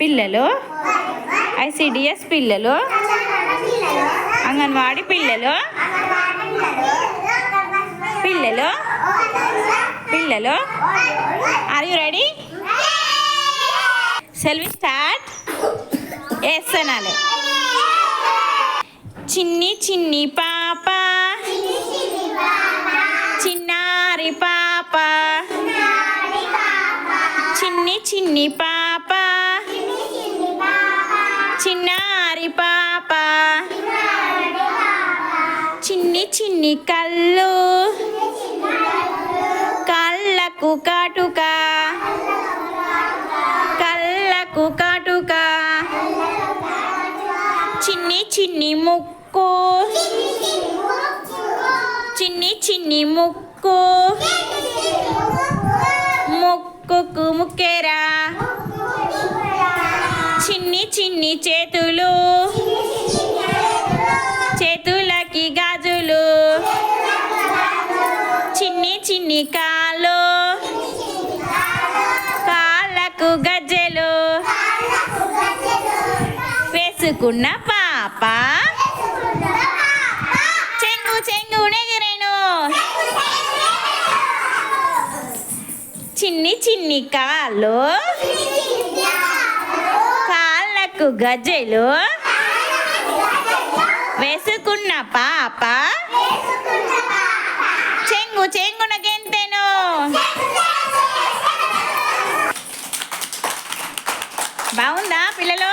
పిల్లలు ఐసిడిఎస్ పిల్లలు అంగన్వాడి పిల్లలు పిల్లలు పిల్లలు. Are you ready Selvi start yes అనాలి చిన్ని చిన్ని పాప చిన్నారి పాప చిన్ని చిన్ని పాప చిన్నారి పాప. చిన్ని చిన్ని కళ్ళు. కళ్ళకు కాటుక. కళ్ళకు కాటుక. చిన్ని చిన్ని ముక్కు. చిన్ని చిన్ని ముక్కు. ముక్కుకు ముక్కేరా. చిన్ని చిన్ని చేతులు. చేతులకి గాజులు. చిన్ని చిన్ని కాళ్ళు. కాళ్ళకు గజ్జెలు. వేసుకున్న పాప. చెంగు చెంగు నెగిరేను. చిన్ని చిన్ని కాళ్ళు. గజకు గజ్జలు వేసుకున్న పాప చెంగు చెంగున గెంతెను. బాగుందా పిల్లలు?